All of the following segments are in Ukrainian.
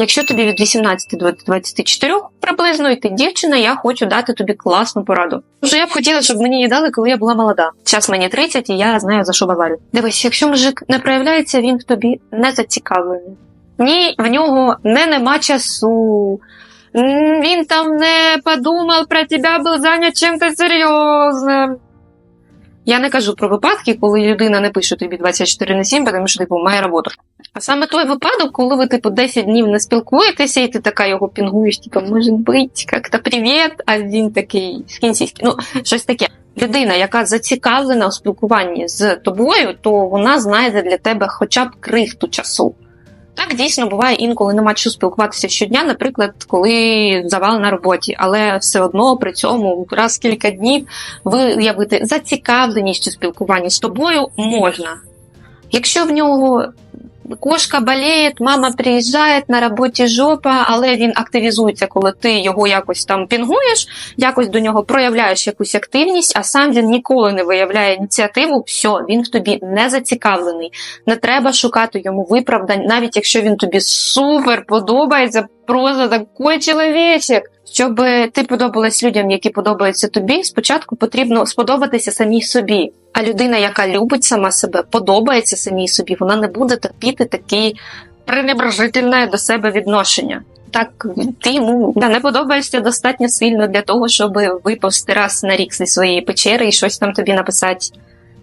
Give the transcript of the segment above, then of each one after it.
Якщо тобі від 18 до 24 приблизно і ти дівчина, я хочу дати тобі класну пораду. Що я б хотіла, щоб мені її дали, коли я була молода. Зараз мені 30, і я знаю за що баварю. Дивись, якщо мужик не проявляється, він в тобі не зацікавлений. Ні, в нього не нема часу. Він там не подумав про тебе, був зайнят чим-то серйозним. Я не кажу про випадки, коли людина не пише тобі 24 на 7, тому що типу має роботу. А саме той випадок, коли ви типу 10 днів не спілкуєтеся, і ти така його пінгуєш, типу, може бути, як-то привіт, а він такий скінсіський. Ну, щось таке. Людина, яка зацікавлена у спілкуванні з тобою, то вона знайде для тебе хоча б крихту часу. Так дійсно буває інколи нема часу спілкуватися щодня, наприклад, коли завал на роботі, але все одно при цьому раз в кілька днів виявити зацікавленість у спілкуванні з тобою можна. Якщо в нього кошка боліє, мама приїжджає на роботі жопа, але він активізується, коли ти його якось там пінгуєш, якось до нього проявляєш якусь активність, а сам він ніколи не виявляє ініціативу, все, він в тобі не зацікавлений. Не треба шукати йому виправдань, навіть якщо він тобі супер подобається, просто такий чоловічик. Щоб ти подобалась людям, які подобаються тобі, спочатку потрібно сподобатися самій собі. А людина, яка любить сама себе, подобається самій собі, вона не буде терпіти такі пренебрежительне до себе відношення. Так, ти йому не подобаєшся достатньо сильно для того, щоб виповзти раз на рік зі своєї печери і щось там тобі написати,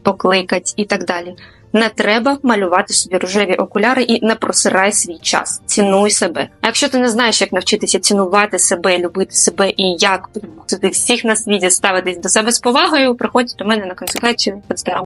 покликати і так далі. Не треба малювати собі рожеві окуляри і не просирай свій час. Цінуй себе. А якщо ти не знаєш, як навчитися цінувати себе, любити себе і як всіх на світі ставитись до себе з повагою, приходь до мене на консультацію в Інстаграм.